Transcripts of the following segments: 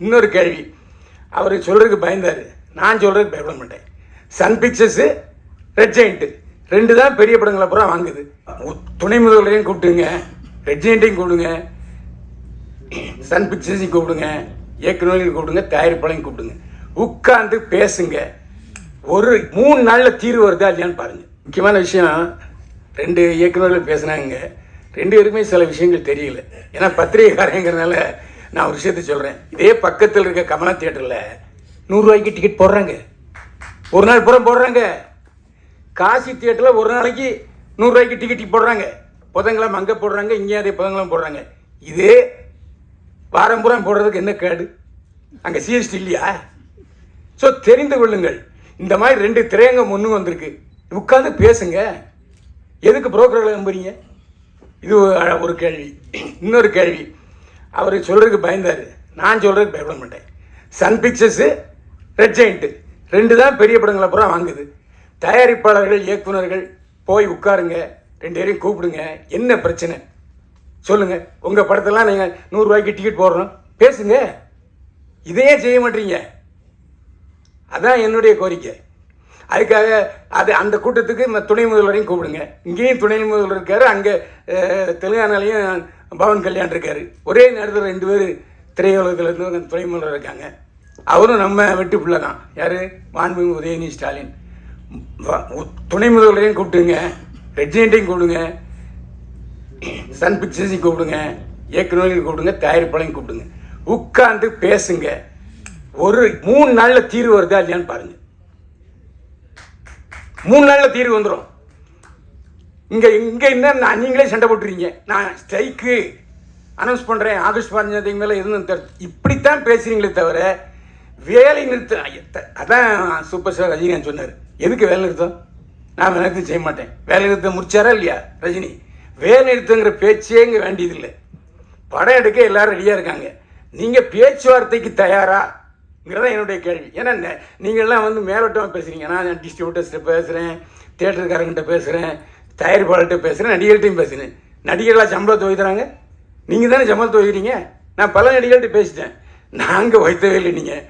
இன்னொரு கேள்வி. அவர் சொல்கிறதுக்கு பயந்தார். நான் சொல்கிறதுக்கு பயப்பட மாட்டேன். சன் பிக்சர்ஸு ரெட் ஜெயிண்ட்டு ரெண்டு தான் பெரிய படங்களை பூரா வாங்குது. துணை முதல்வரையும் கூப்பிட்டுங்க ரெட் ஜெயிண்ட்டையும் கூப்பிடுங்க. சன் பிக்சர்ஸையும் கூப்பிடுங்க. இயக்குநர்களையும் கூப்பிடுங்க. தயாரிப்பாளையும் கூப்பிடுங்க. உட்காந்து பேசுங்க. ஒரு மூணு நாளில் தீர்வு வருதா இல்லையான்னு பாருங்க. முக்கியமான விஷயம் ரெண்டு இயக்குநர்கள் பேசுனாங்க. ரெண்டு பேருக்குமே சில விஷயங்கள் தெரியல. ஏன்னா பத்திரிகைக்காரங்கிறதுனால நான் ஒரு விஷயத்த சொல்கிறேன் இதே பக்கத்தில் இருக்க கமலா தியேட்டரில் நூறுரூவாய்க்கு டிக்கெட் போடுறாங்க. ஒரு நாள் பூரா போடுறாங்க. காசி தியேட்டரில் ஒரு நாளைக்கு நூறுரூவாய்க்கு டிக்கெட் போடுறாங்க. புதங்கலாம் அங்கே போடுறாங்க இங்கே அதே புதங்கலாம் போடுறாங்க. இதே வாரம் புறம் போடுறதுக்கு என்ன கேடு? அங்கே சிஎஸ்டி இல்லையா? ஸோ தெரிந்து கொள்ளுங்கள். இந்த மாதிரி ரெண்டு திரையங்கம் ஒன்று வந்திருக்கு. உட்காந்து பேசுங்க. எதுக்கு புரோக்கர்களை நம்புறீங்க? இது ஒரு- ஒரு கேள்வி. இன்னொரு கேள்வி. அவர் சொல்கிறதுக்கு பயந்தார். நான் சொல்கிறதுக்கு பயப்பட மாட்டேன் சன் பிக்சர்ஸு ரெட் ஜெயிண்ட்டு ரெண்டு தான் பெரிய படங்களை பூரா வாங்குது. தயாரிப்பாளர்கள் இயக்குனர்கள் போய் உட்காருங்க. ரெண்டு பேரையும் கூப்பிடுங்க. என்ன பிரச்சனை? சொல்லுங்கள் உங்கள் படத்தெல்லாம் நீங்கள் நூறுரூவாய்க்கு டிக்கெட் போடுறோம். பேசுங்க. இதையே செய்ய மாட்டீங்க. அதான் என்னுடைய கோரிக்கை. அதுக்காக அது அந்த கூட்டத்துக்கு ம- துணை முதல்வரையும் கூப்பிடுங்க. இங்கேயும் துணை முதல்வர் இருக்கார். அங்கே தெலுங்கானாலையும் பவன் கல்யாண் இருக்காரு. ஒரே நேரத்தில் ரெண்டு பேர் திரையுலகத்தில் இருந்து அங்க துணை முதல்வர் இருக்காங்க. அவரும் நம்ம வெட்டி பிள்ளை தான் யார்? மாண்புமிகு உதயநிதி ஸ்டாலின். துணை முதல்வரையும் கூப்பிட்டுங்க ரெஜினேட்டையும் கூப்பிடுங்க. சன் பிக்சர்ஸையும் கூப்பிடுங்க. இயக்குநர்களையும் கூப்பிடுங்க. தயாரிப்பாளையும் கூப்பிடுங்க. உட்கார்ந்து பேசுங்க. ஒரு மூணு நாளில் தீர்வு வருதா இல்லையான்னு பாருங்க. மூணு நாளில் தீர்வு வந்துடும் இங்கே இங்கே என்ன நான் நீங்களே சண்டை போட்டுறீங்க. நான் ஸ்ட்ரைக்கு அனௌன்ஸ் பண்ணுறேன் ஆகஸ்ட் பதினஞ்சாம் மேலே இருந்து இப்படித்தான் பேசுகிறீங்களே தவிர வேலை நிறுத்தம் அதான் சூப்பர் ஸ்டார் ரஜினிகாந்த் சொன்னார். எதுக்கு வேலை நிறுத்தம்? நான் வேலை நிறுத்தம் செய்ய மாட்டேன். வேலை நிறுத்தம் முடிச்சாரா இல்லையா ரஜினி? வேலை நிறுத்தங்கிற பேச்சே இங்கே வேண்டியதில்லை. படம் எடுக்க எல்லாரும் ரெடியாக இருக்காங்க. நீங்கள் பேச்சுவார்த்தைக்கு தயாராங்கிறத என்னுடைய கேள்வி. ஏன்னா நீங்கள்லாம் வந்து மேலோட்டமாக பேசுகிறீங்க நான் டிஸ்ட்ரிபியூட்டர்ஸ்கிட்ட பேசுகிறேன் தேட்டருக்காரங்கிட்ட பேசுகிறேன் தயாரிப்பாளர்கிட்ட பேசுகிறேன் நடிகர்கிட்டையும் பேசுகிறேன் நடிகர்களாக சம்பளத்தை வைக்கிறாங்க நீங்கள் தானே சம்பளத்தை வைக்கிறீங்க நான் பல நடிகர்கள்ட்ட பேசிட்டேன். நாங்கள் வைத்தவே இல்லை நீங்கள்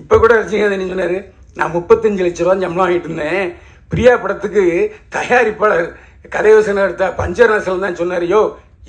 இப்போ கூட ரஜினிகாந்த் சொன்னார்? நான் முப்பத்தஞ்சு லட்ச ரூபா சம்பளம் வாங்கிட்டு இருந்தேன். பிரியா படத்துக்கு தயாரிப்பாளர் கதையோசனை எடுத்த பஞ்சரசல் தான் சொன்னார் யோ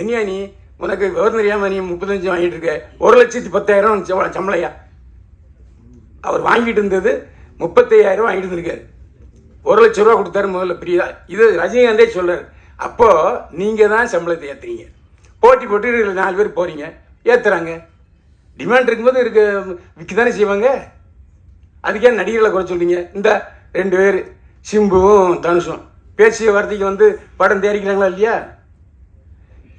என்னையா நீ? உனக்கு விவரம் தெரியாமல் நீ முப்பத்தஞ்சு வாங்கிட்டு இருக்க. ஒரு லட்சத்தி பத்தாயிரம் சம்பளம் சம்பளையா? அவர் வாங்கிட்டு இருந்தது முப்பத்தையாயிரம் வாங்கிட்டு இருந்திருக்காரு ஒரு லட்ச ரூபா கொடுத்தாரு முதல்ல பிரியா இது ரஜினிகாந்தே சொல்கிறார் அப்போது நீங்கள் தான் சம்பளத்தை ஏற்றுறீங்க போட்டி போட்டு நாலு பேர் போகிறீங்க ஏற்றுறாங்க டிமாண்ட் இருக்கும்போது இருக்க விற்க தானே செய்வாங்க? அதுக்கே நடிகர்களை குறை சொல்கிறீங்க இந்த ரெண்டு பேர் சிம்புவும் தனுஷும். பேச்சு வார்த்தைக்கு வந்து படம் தயாரிக்கிறாங்களா இல்லையா?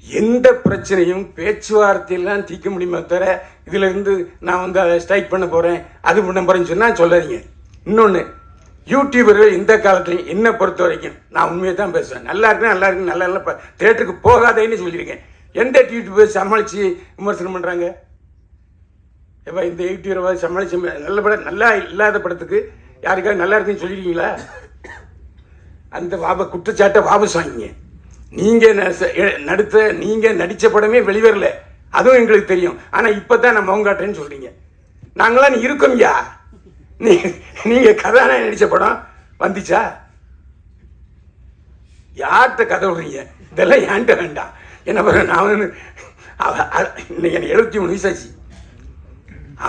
எந்த பிரச்சனையும் பேச்சுவார்த்தையெல்லாம் தீர்க்க முடியுமே தவிர இதிலிருந்து நான் வந்து அதை ஸ்ட்ரைக் பண்ண போகிறேன் அது பண்ண போகிறேன்னு சொன்னால் சொல்லாதீங்க. இன்னொன்று யூடியூபர்கள் இந்த காலத்துலையும் என்னை பொறுத்த வரைக்கும் நான் உண்மையை தான் பேசுவேன். நல்லா இருக்கு நல்லா இருக்கு நல்லா இல்லை தேட்டருக்கு போகாதேன்னு சொல்லியிருக்கேன். எந்த யூடியூபர் சமாளித்து விமர்சனம் பண்ணுறாங்க எப்போ இந்த யூடியூபர் சமாளிச்சு நல்ல படம் நல்லா இல்லாத படத்துக்கு யாருக்காவது நல்லா இருக்குன்னு சொல்லியிருக்கீங்களா அந்த வாப குற்றச்சாட்டை வாபஸ் வாங்கிங்க. நீங்கள் நடித்த நீங்கள் நடித்த படமே வெளிவரல. அதுவும் எங்களுக்கு தெரியும். ஆனால் இப்போ தான் நான் மௌங்காட்டேன்னு சொல்கிறீங்க நாங்களாம் இருக்கோம்யா நீ நீங்கள் கதாநாயகன் நடித்த படம் வந்துச்சா? யார்கிட்ட கதை விடுறீங்க இதெல்லாம் ஏன்ட்ட வேண்டாம். என்ன பண்ண நான் வந்து இன்னைக்கு எனக்கு எழுபத்தி மூணு வயசாச்சு.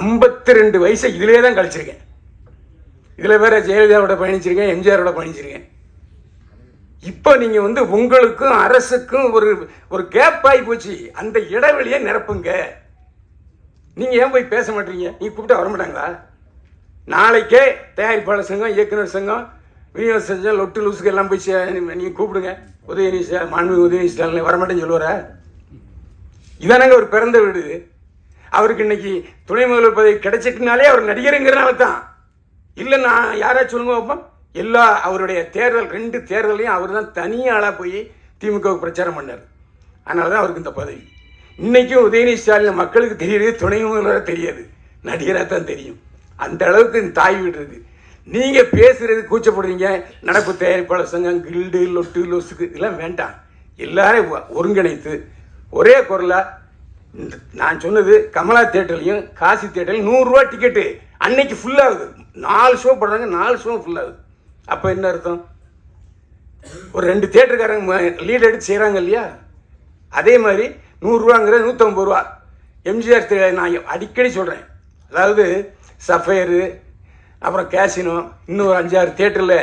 ஐம்பத்தி ரெண்டு வயசை இதிலே தான் கழிச்சிருக்கேன். இதில் வேற ஜெயலலிதாவோட பயணிச்சிருக்கேன் எம்ஜிஆரோட பயணிச்சிருக்கேன். இப்போ நீங்கள் வந்து உங்களுக்கும் அரசுக்கும் ஒரு ஒரு கேப் ஆகி போச்சு. அந்த இடைவெளியை நிரப்புங்க. நீங்கள் ஏன் போய் பேச மாட்டீங்க? நீ கூப்பிட்டா வர மாட்டாங்களா நாளைக்கே தயாரிப்பாளர் சங்கம் இயக்குனர் சங்கம் விநியோக சங்கம் லொட்டு லூசுக்கு எல்லாம் போய் சே- கூப்பிடுங்க. உதயநிதி ஸ்டாலின் மாண்பு உதயநிதி ஸ்டாலின் வரமாட்டேன்னு சொல்லுவார? இதானங்க ஒரு பிறந்த வீடு. அவருக்கு இன்னைக்கு துணை முதல்வர் பதவி கிடைச்சிட்டுனாலே அவர் நடிகருங்கிறனால தான். இல்லை நான் யாராச்சும் சொல்லுங்க வைப்போம் எல்லா அவருடைய தேர்தல் ரெண்டு தேர்தலையும் அவர் தான் தனியாளாக போய் திமுகவுக்கு பிரச்சாரம் பண்ணார். அதனால தான் அவருக்கு இந்த பதவி. இன்னைக்கும் உதயநிதி ஸ்டாலின் மக்களுக்கு தெரியுது துணை முதல்வராக தெரியாது. நடிகராக தான் தெரியும். அந்த அளவுக்கு இந்த தாய் வீடு இருக்குது நீங்கள் பேசுகிறது கூச்சப்படுறீங்க நடப்பு தயாரிப்பாளர் சங்கம் கில்டு லொட்டு லொசுக்கு இதெல்லாம் வேண்டாம். எல்லாரையும் ஒருங்கிணைத்து ஒரே குரலாக இந்த- நான் சொன்னது கமலா தேட்டர்லையும் காசி தேட்டர்லையும் நூறுரூவா டிக்கெட்டு அன்னைக்கு ஃபுல்லாகுது நாலு ஷோ போடுறாங்க நாலு ஷோ ஃபுல்லாகுது அப்போ என்ன அர்த்தம்? ஒரு ரெண்டு தேட்டருக்காரங்க லீட் எடுத்து செய்கிறாங்க இல்லையா? அதே மாதிரி நூறுரூவாங்கிறது நூற்றம்பது ரூபா. எம்ஜிஆர் தே- நான் அடிக்கடி சொல்கிறேன் அதாவது சஃபேரு அப்புறம் கேசினோ இன்னும் ஒரு அஞ்சாறு தேட்டரில்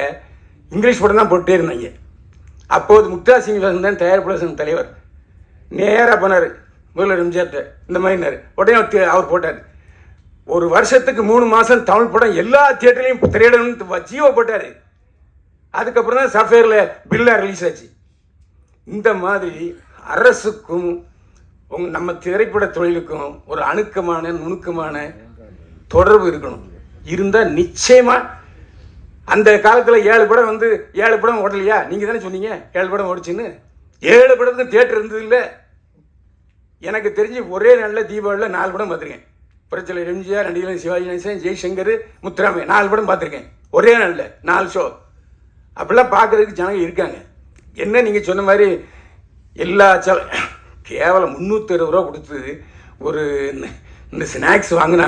இங்கிலீஷ் படம் தான் போட்டே இருந்தாங்க அப்போது முக்தா சிங் தான் தயாரிப்பாளர் சங்க தலைவர். நேராக போனார் முதல்வர் எம்ஜிஆர்ட்ட இந்த மாதிரினார் உடனே அவர் தே- அவர் போட்டார். ஒரு வருஷத்துக்கு மூணு மாதம் தமிழ் படம் எல்லா தியேட்டர்லையும் திரையிடணும்னு ஜியோ போட்டார். அதுக்கப்புறம் தான் சஃபேரில் பில்லா ரிலீஸ் ஆச்சு. இந்த மாதிரி அரசுக்கும் உங் நம்ம திரைப்பட தொழிலுக்கும் ஒரு அணுக்கமான நுணுக்கமான தொடர்பு இருக்கணும். இருந்தால் நிச்சயமா அந்த காலத்தில் ஏழு படம் வந்து ஏழு படம் ஓடலையா? நீங்கள் தானே சொன்னீங்க ஏழு படம் ஓடிச்சுன்னு. ஏழு படத்துக்கு தேட்டர் இருந்தது இல்லை. எனக்கு தெரிஞ்சு ஒரே நாளில் தீபாவளியில் நாலு படம் பார்த்துருக்கேன். புரட்சியில் எம்ஜிஆர் நடிகர் சிவாஜி கணேசன் ஜெய்சங்கர் முத்துராமே நாலு படம் பார்த்துருக்கேன். ஒரே நாளில் நாலு ஷோ அப்படிலாம் பார்க்குறதுக்கு ஜனங்க இருக்காங்க. என்ன நீங்கள் சொன்ன மாதிரி எல்லா சல கேவலம் முந்நூற்றி அறுபது ரூபா கொடுத்து ஒரு இந்த ஸ்நாக்ஸ் வாங்கினா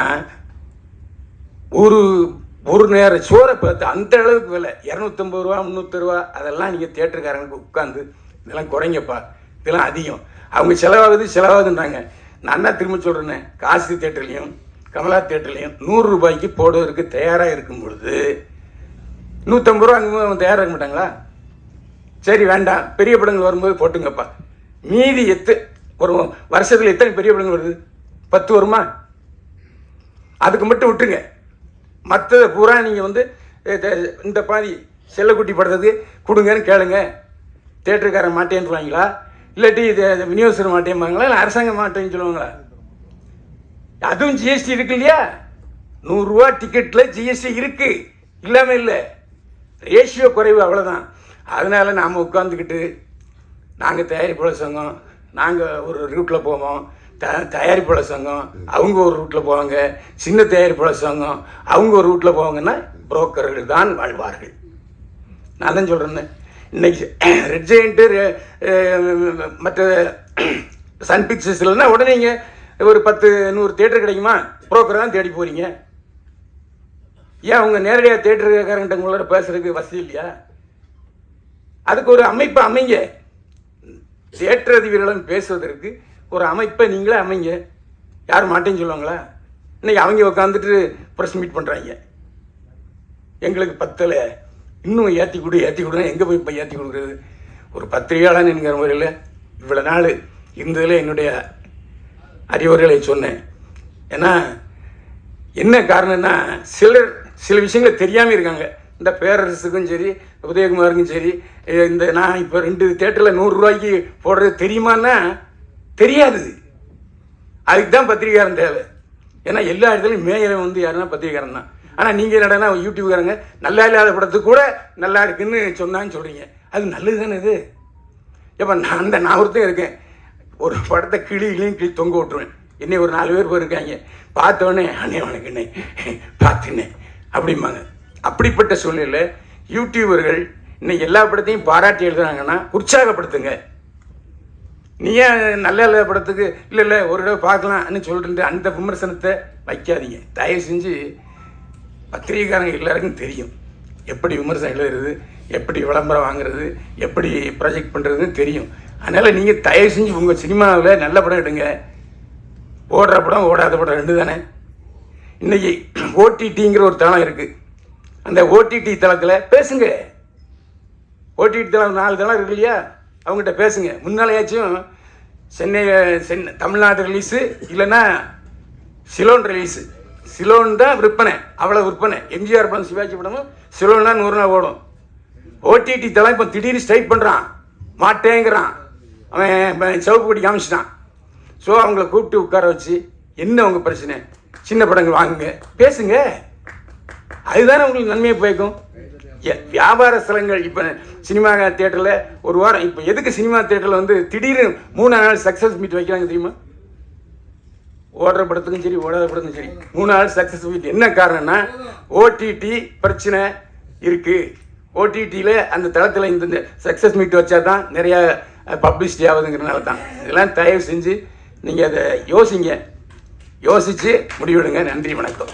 ஒரு ஒரு நேரம் சோறை பார்த்து அந்த அளவுக்கு விலை. இரநூத்தம்பது ரூபா முந்நூற்றி ரூபா அதெல்லாம் நீங்கள் தேட்டருக்காரங்களுக்கு உட்காந்து இதெல்லாம் குறைங்கப்பா. இதெல்லாம் அதிகம். அவங்க செலவாகுது செலவாகுதுன்றாங்க. நான் என்ன திரும்ப சொல்கிறேன்னே காசி தேட்டர்லேயும் கமலா தேட்டர்லேயும் நூறு ரூபாய்க்கு போடுவதற்கு தயாராக இருக்கும் பொழுது நூற்றம்பது ரூபா அங்கே அவங்க தயாராக இருக்க மாட்டாங்களா? சரி வேண்டாம். பெரிய படங்கள் வரும்போது போட்டுங்கப்பா. மீதி எத்து ஒரு வருஷத்தில் எத்தனை பெரிய படங்கள் வருது? பத்து வருமா? அதுக்கு மட்டும் விட்டுருங்க. மற்றதை பூரா நீங்கள் வந்து இந்த மாதிரி செல்லக்குட்டி படுறது கொடுங்கன்னு கேளுங்க. தேட்டருக்காரன் மாட்டேன்னுவாங்களா இல்லாட்டி இது இது விநியோகஸ்தர் மாட்டேம்பாங்களா? இல்லை அரசாங்கம் மாட்டேன்னு சொல்லுவாங்களா? அதுவும் ஜிஎஸ்டி இருக்கு இல்லையா? நூறுரூவா டிக்கெட்டில் ஜிஎஸ்டி இருக்கு. இல்லாமல் இல்லை. ரேஷியோ குறைவு அவ்வளோதான் அதனால் நாம் உட்காந்துக்கிட்டு நாங்கள் தயாரிப்பாளர் சங்கம் நாங்கள் ஒரு ரூட்டில் போவோம். த தயாரிப்பாளர் சங்கம் அவங்க ஒரு ரூட்டில் போவாங்க. சின்ன தயாரிப்பாளர் சங்கம் அவங்க ஒரு ரூட்டில் போவாங்கன்னா புரோக்கர்கள் தான் வாழ்வார்கள். நான் தான் சொல்கிறேன்னு இன்னைக்கு ரெட் ஜெயிண்ட்டு மற்ற சன் பிக்சர்ஸ் இல்லைன்னா உடனே இங்கே ஒரு பத்து நூறு தேட்டர் கிடைக்குமா? புரோக்கர் தான் தேடி போகிறீங்க ஏன் அவங்க நேரடியாக தேட்டருக்காரங்கிட்ட உங்களோட பேசுறதுக்கு வசதி இல்லையா? அதுக்கு ஒரு அமைப்பு அமைங்க. தேட்டர் அதிபர்களும் பேசுவதற்கு ஒரு அமைப்பை நீங்களே அமைங்க. யார் மாட்டேன்னு சொல்லுவாங்களா? இன்னைக்கு அவங்க உட்காந்துட்டு ப்ரெஸ் மீட் பண்ணுறாங்க எங்களுக்கு பத்தலை. இன்னும் ஏற்றி கொடு ஏற்றி கொடுனா எங்கே போய் இப்போ ஏற்றி கொடுக்குறது? ஒரு பத்திரிகையாளன் என்கிற முறையில் இவ்வளோ நாள் இந்த இதில் என்னுடைய அறிவுரைகளை சொன்னேன். ஏன்னா என்ன காரணம்னா சிலர் சில விஷயங்கள் தெரியாமல் இருக்காங்க. இந்த பேரரசுக்கும் சரி உதயகுமாருக்கும் சரி இந்த நான் இப்போ ரெண்டு தேட்டரில் நூறுரூவாய்க்கு போடுறது தெரியுமான்னா தெரியாது அதுக்கு தான் பத்திரிகாரன் தேவை. ஏன்னா எல்லா இடத்துலையும் மேயரை வந்து யாருன்னா பத்திரிகாரன் தான். ஆனால் நீங்கள் என்னடனா யூடியூப்காரங்க நல்லா இல்லாத படத்துக்கு கூட நல்லா இருக்குன்னு சொன்னான்னு சொல்கிறீங்க அது நல்லது தானே இது? எப்போ நான் அந்த நான் ஒருத்தன் இருக்கேன். ஒரு படத்தை கிளி கிளியும் கிளி தொங்க விட்டுருவேன். என்னை ஒரு நாலு பேர் போயிருக்காங்க. பார்த்தோன்னே அண்ணே வணக்கம் அண்ணே அப்படிம்பாங்க. அப்படிப்பட்ட சூழ்நிலை யூடியூபர்கள் இன்னைக்கு எல்லா படத்தையும் பாராட்டி எழுதுனாங்கன்னா உற்சாகப்படுத்துங்க. நீ ஏன் நல்ல நல்ல படத்துக்கு இல்லை இல்லை ஒரு தடவை பார்க்கலாம்னு சொல்லிட்டு அந்த விமர்சனத்தை வைக்காதீங்க. தயவு செஞ்சு பத்திரிகைக்காரங்க எல்லாருக்கும் தெரியும். எப்படி விமர்சனம் எழுதுறது எப்படி விளம்பரம் வாங்குறது எப்படி ப்ரொஜெக்ட் பண்ணுறதுன்னு தெரியும். அதனால் நீங்கள் தயவு செஞ்சு உங்கள் சினிமாவில் நல்ல படம் எடுங்க. ஓடுற படம் ஓடாத படம் ரெண்டு தானே. இன்றைக்கி ஓடிடிங்கிற ஒரு தளம் இருக்குது அந்த ஓடிடி தளத்தில் பேசுங்க. ஓடிடி தளம் நாலு தளம் இருக்கு இல்லையா? அவங்ககிட்ட பேசுங்க. முன்னாலேயாச்சும் சென்னை சென்னை தமிழ்நாடு ரிலீஸு இல்லைன்னா சிலோன் ரிலீஸு சிலோன் தான் விற்பனை. அவ்வளோ விற்பனை. எம்ஜிஆர் படம் சிவாஜி படமும் சிலோன் தான் நூறு நாள் ஓடும் ஓடிடி தலை இப்போ திடீர்னு ஸ்ட்ரைக் பண்ணுறான் மாட்டேங்கிறான். அவன் அவன் சிவப்பு கொடி காமிச்சிட்டான். ஸோ அவங்கள கூப்பிட்டு உட்கார வச்சு என்ன உங்கள் பிரச்சனை? சின்ன படங்கள் வாங்குங்க. பேசுங்க. அதுதானே உங்களுக்கு நன்மையை போய்க்கும். வியாபார ஸ்தலங்கள் இப்போ சினிமா தேட்டரில் ஒரு வாரம் இப்போ எதுக்கு சினிமா தேட்டரில் வந்து திடீர்னு மூணு நாள் சக்ஸஸ் மீட் வைக்கிறாங்க தெரியுமா? ஓடுற படத்துக்கும் சரி ஓடாத படத்துக்கும் சரி மூணு நாள் சக்ஸஸ் மீட் என்ன காரணம்னா ஓடிடி பிரச்சனை இருக்குது ஓடிடியில் அந்த தளத்தில் இந்த சக்ஸஸ் மீட் வச்சா தான் நிறையா பப்ளிசிட்டி ஆகுதுங்கிறனால தான் இதெல்லாம் தயவு செஞ்சு நீங்கள் அதை யோசிங்க. யோசித்து முடிவெடுங்க. நன்றி வணக்கம்.